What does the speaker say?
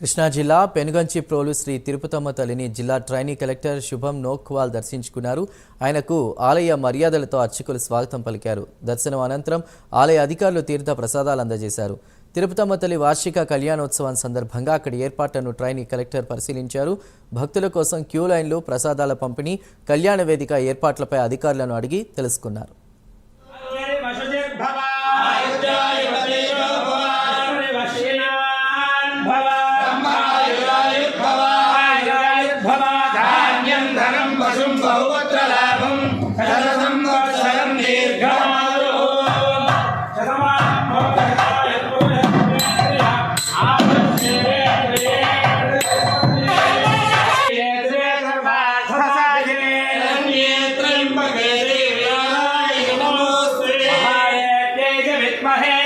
కృష్ణా జిల్లా పెనుగంచి ప్రోలు శ్రీ తిరుపతమ్మ తల్లిని జిల్లా ట్రైనీ కలెక్టర్ శుభం నోక్వాల్ దర్శించుకున్నారు. ఆయనకు ఆలయ మర్యాదలతో అర్చకులు స్వాగతం పలికారు. దర్శనం అనంతరం ఆలయ అధికారులు తీర్థ ప్రసాదాలు అందజేశారు. తిరుపతమ్మ తల్లి వార్షిక కళ్యాణోత్సవం సందర్భంగా అక్కడి ఏర్పాట్లను ట్రైనీ కలెక్టర్ పరిశీలించారు. భక్తుల కోసం క్యూ లైన్లు ప్రసాదాల పంపిణీ కళ్యాణ వేదిక ఏర్పాట్లపై అధికారులను అడిగి తెలుసుకున్నారు. पशुं बहुपुत्रलाभं सततं वत्सरं दीर्घमारो शतमानं My head.